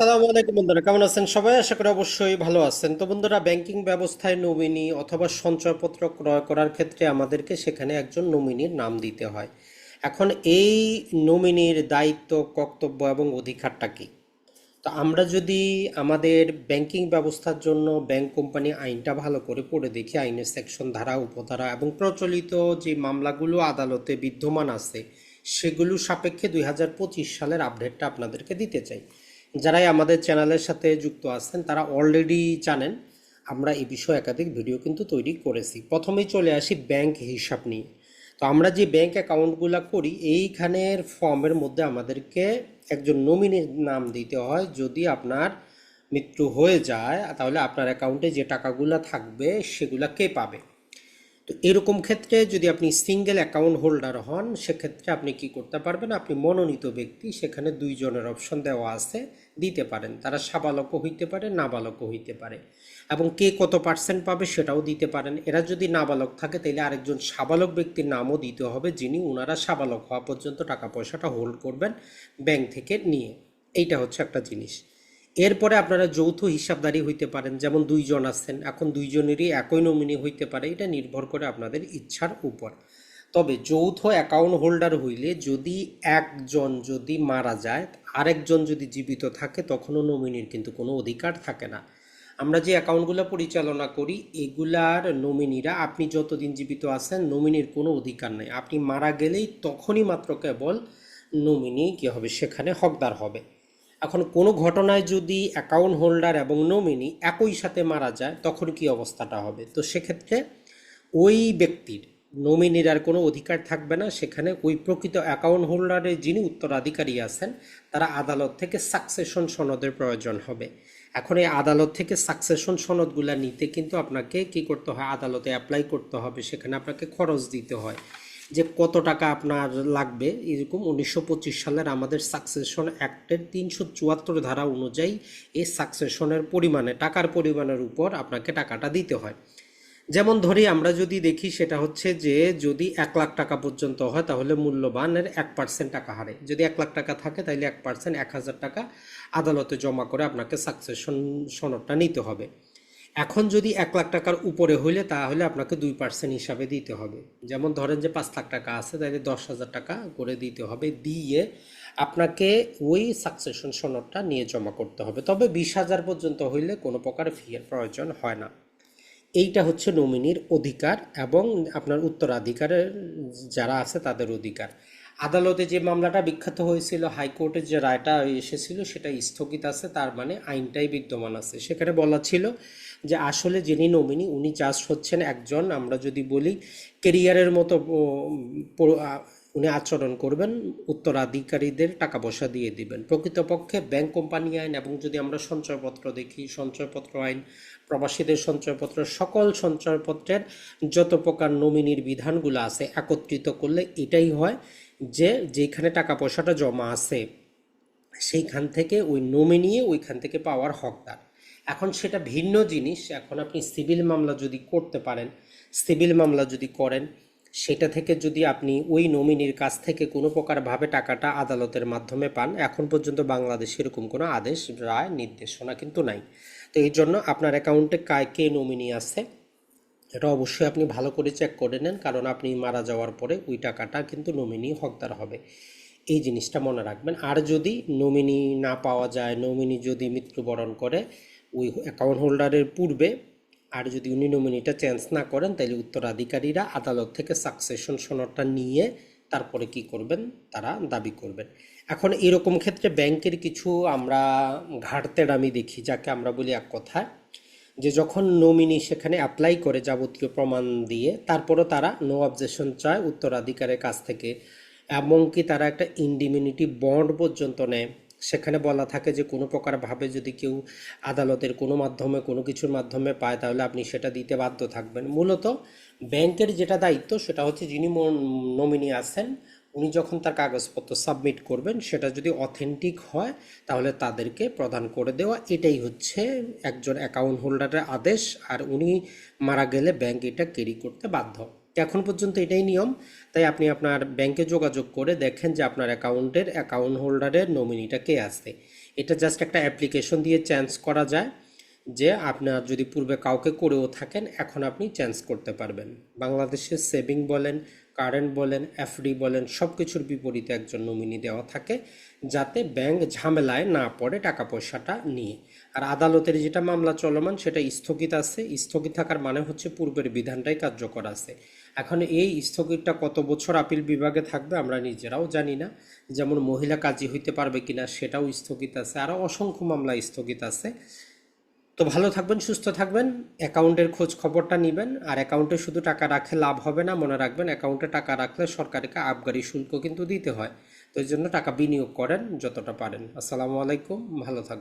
সালামু আলাইকুম বন্ধুরা, কেমন আছেন সবাই? আশা করি অবশ্যই ভালো আছেন। তো বন্ধুরা, ব্যাংকিং ব্যবস্থায় নমিনি অথবা সঞ্চয়পত্র ক্রয় করার ক্ষেত্রে আমাদেরকে সেখানে একজন নমিনির নাম দিতে হয়। এখন এই নমিনির দায়িত্ব, কর্তব্য এবং অধিকারটা কি? তো আমরা যদি আমাদের ব্যাংকিং ব্যবস্থার জন্য ব্যাংক কোম্পানি আইনটা ভালো করে পড়ে দেখি, আইনের সেকশন, ধারা, উপধারা এবং প্রচলিত যে মামলাগুলো আদালতে বিদ্যমান আছে, সেগুলো সাপেক্ষে দুই হাজার পঁচিশ সালের আপডেটটা আপনাদেরকে দিতে চাই। যারাই আমাদের চ্যানেলের সাথে যুক্ত আছেন, তারা অলরেডি জানেন, আমরা এই বিষয়ে একাধিক ভিডিও কিন্তু তৈরি করেছি। প্রথমেই চলে আসি ব্যাংক হিসাব নিয়ে। তো আমরা যে ব্যাংক অ্যাকাউন্টগুলো করি, এইখানের ফর্মের মধ্যে আমাদেরকে একজন নমিনির নাম দিতে হয়। যদি আপনার মৃত্যু হয়ে যায়, তাহলে আপনার অ্যাকাউন্টে যে টাকাগুলো থাকবে, সেগুলা কে পাবে? তো এরকম ক্ষেত্রে যদি আপনি সিঙ্গেল অ্যাকাউন্ট হোল্ডার হন, সেক্ষেত্রে আপনি কি করতে পারবেন? আপনি মনোনীত ব্যক্তি, সেখানে দুইজনের অপশন দেওয়া আছে। দিতে পারেন। তারা সাবালকও হইতে পারে, নাবালকও হইতে পারে। এবং কে কত পার্সেন্ট পাবে সেটাও দিতে পারেন। এরা যদি নাবালক থাকে তাহলে আরেকজন সাবালক ব্যক্তির নামও দিতে হবে, যিনি ওনারা সাবালক হওয়া পর্যন্ত টাকা পয়সাটা হোল্ড করবেন ব্যাংক থেকে নিয়ে। এইটা হচ্ছে একটা জিনিস। এরপরে আপনারা যৌথ হিসাবদারি হইতে পারেন, যেমন দুইজন আছেন। এখন দুইজনেরই একই নমিনি হইতে পারে। এটা নির্ভর করে আপনাদের ইচ্ছার উপর। তবে যৌথ অ্যাকাউন্ট হোল্ডার হইলে যদি একজন যদি মারা যায়, আরেকজন যদি জীবিত থাকে, তখনও নমিনির কিন্তু কোনো অধিকার থাকে না। আমরা যে অ্যাকাউন্টগুলো পরিচালনা করি, এগুলার নমিনিরা আপনি যতদিন জীবিত আছেন নমিনির কোনো অধিকার নেই। আপনি মারা গেলেই তখনই মাত্র কেবল নমিনি কী হবে, সেখানে হকদার হবে। এখন কোনো ঘটনায় যদি অ্যাকাউন্ট হোল্ডার এবং নমিনি একই সাথে মারা যায়, তখন কি অবস্থাটা হবে? তো সেক্ষেত্রে ওই ব্যক্তির নমিনির আর কোনো অধিকার থাকবে না। সেখানে ওই প্রকৃত অ্যাকাউন্ট হোল্ডারের যিনি উত্তরাধিকারী আছেন, তারা আদালত থেকে সাকসেশন সনদের প্রয়োজন হবে। এখন এই আদালত থেকে সাকসেশন সনদগুলো নিতে কিন্তু আপনাকে কি করতে হয়? আদালতে অ্যাপ্লাই করতে হবে। সেখানে আপনাকে খরচ দিতে হয়। যে কত টাকা আপনার লাগবে, এরকম উনিশশো পঁচিশ সালের আমাদের সাকসেশন অ্যাক্টের তিনশো চুয়াত্তর ধারা অনুযায়ী এই সাকসেশনের পরিমাণে, টাকার পরিমাণের উপর আপনাকে টাকাটা দিতে হয়। যেমন ধরি আমরা যদি দেখি সেটা হচ্ছে যে যদি এক লাখ টাকা পর্যন্ত হয় তাহলে মূল্যবানের এক পার্সেন্ট টাকা হারে। যদি এক লাখ টাকা থাকে তাহলে এক পার্সেন্ট এক হাজার টাকা আদালতে জমা করে আপনাকে সাকসেশন সনদটা নিতে হবে। এখন যদি এক লাখ টাকার উপরে হইলে তাহলে আপনাকে দুই পার্সেন্ট হিসাবে দিতে হবে। যেমন ধরেন যে পাঁচ লাখ টাকা আছে তাহলে দশ হাজার টাকা করে দিতে হবে, দিয়ে আপনাকে ওই সাকসেশন সনদটা নিয়ে জমা করতে হবে। তবে বিশ হাজার পর্যন্ত হইলে কোনো প্রকার ফিয়ের প্রয়োজন হয় না। এইটা হচ্ছে নমিনির অধিকার এবং আপনার উত্তরাধিকারের যারা আছে তাদের অধিকার। আদালতে যে মামলাটা বিখ্যাত হয়েছিল, হাইকোর্টের যে রায়টা এসেছিল সেটা স্থগিত আছে, তার মানে আইনটাই বিদ্যমান আছে। সেখানে বলা ছিল যে আসলে যিনি নমিনি, উনি চাষ হচ্ছেন একজন। আমরা যদি বলি কেরিয়ারের মতো উনি আচরণ করবেন, উত্তরাধিকারীদের টাকা পয়সা দিয়ে দিবেন। প্রকৃতপক্ষে ব্যাংক কোম্পানি আইন এবং যদি আমরা সঞ্চয়পত্র দেখি, সঞ্চয়পত্র আইন, প্রবাসীদের সঞ্চয়পত্র, সকল সঞ্চয়পত্রের যত প্রকার নমিনির বিধানগুলো আছে একত্রিত করলে এটাই হয় যে যেখানে টাকা পয়সাটা জমা আছে, সেইখান থেকে ওই নমিনি ওইখান থেকে পাওয়ার হকদার। এখন সেটা ভিন্ন জিনিস। এখন আপনি সিভিল মামলা যদি করতে পারেন, সিভিল মামলা যদি করেন সেটা থেকে যদি আপনি ওই নমিনির কাছ থেকে কোনো প্রকারভাবে টাকাটা আদালতের মাধ্যমে পান, এখন পর্যন্ত বাংলাদেশে এরকম কোনো আদেশ, রায়, নির্দেশনা কিন্তু নাই। তো এই জন্য আপনার অ্যাকাউন্টে কায় কে নমিনি আছে, এটা অবশ্যই আপনি ভালো করে চেক করে নেন, কারণ আপনি মারা যাওয়ার পরে ওই টাকাটা কিন্তু নমিনি হকদার হবে। এই জিনিসটা মনে রাখবেন। আর যদি নমিনি না পাওয়া যায়, নমিনি যদি মৃত্যুবরণ করে, ওই অ্যাকাউন্ট হোল্ডারের পূর্বে আর যদি উনি নমিনিটা চেঞ্জ না করেন তাহলে উত্তরাধিকারীরা আদালত থেকে সাকসেশন সনদটা নিয়ে তারপরে কি করবেন? তারা দাবি করবেন। এখন এরকম ক্ষেত্রে ব্যাংকের কিছু আমরা ঘাটতেড়ামি দেখি, যাকে আমরা বলি এক কথায়, যে যখন নমিনি সেখানে অ্যাপ্লাই করে যাবতীয় প্রমাণ দিয়ে, তারপরও তারা নো অবজেকশন চায় উত্তরাধিকারের কাছ থেকে, এমনকি তারা একটা ইন্ডিমিউনিটি বন্ড পর্যন্ত নেয়। সেখানে বলা থাকে যে, কোনো প্রকারভাবে যদি কেউ আদালতের কোনো মাধ্যমে, কোনো কিছুর মাধ্যমে পায়, তাহলে আপনি সেটা দিতে বাধ্য থাকবেন। মূলত ব্যাংকের যেটা দায়িত্ব, সেটা হচ্ছে যিনি নমিনি আছেন, উনি যখন তার কাগজপত্র সাবমিট করবেন, সেটা যদি অথেন্টিক হয়, তাহলে তাদেরকে প্রদান করে দেওয়া। এটাই হচ্ছে একজন অ্যাকাউন্ট হোল্ডারের আদেশ, আর উনি মারা গেলে ব্যাংক এটা ক্যারি করতে বাধ্য। এখন পর্যন্ত এটাই নিয়ম। তাই আপনি আপনার ব্যাংকে যোগাযোগ করে দেখেন যে আপনার অ্যাকাউন্টের অ্যাকাউন্ট হোল্ডারের নমিনিটা কে আছে। এটা জাস্ট একটা অ্যাপ্লিকেশন দিয়ে চেঞ্জ করা যায় যে আপনার যদি পূর্বে কাউকে করেও থাকেন, এখন আপনি চেঞ্জ করতে পারবেন। বাংলাদেশের সেভিং বলেন কারেন্ট বলেন এফডি বলেন সব কিছুর বিপরীতে একজন নমিনি দেওয়া থাকে যাতে ব্যাংক ঝামেলায় না পড়ে টাকা পয়সাটা নিয়ে। আর আদালতের যেটা মামলা চলমান সেটা স্থগিত আছে। স্থগিত থাকার মানে হচ্ছে পূর্বের বিধানটাই কার্যকর আছে। এখন এই স্থগিতটা কত বছর আপিল বিভাগে থাকবে আমরা নিজেরাও জানি না। যেমন মহিলা কাজী হইতে পারবে কিনা সেটাও স্থগিত আছে আরও অসংখ্য মামলা স্থগিত আছে। তো ভালো থাকবেন, সুস্থ থাকবেন, অ্যাকাউন্টের খোঁজ খবরটা নেবেন, আর অ্যাকাউন্টে শুধু টাকা রাখলে লাভ হবে না, মনে রাখবেন অ্যাকাউন্টে টাকা রাখলে সরকারকে আবগারি শুল্ক কিন্তু দিতে হয়। তো এই জন্য টাকা বিনিয়োগ করেন যতটা পারেন। আসসালামু আলাইকুম, ভালো থাকবেন।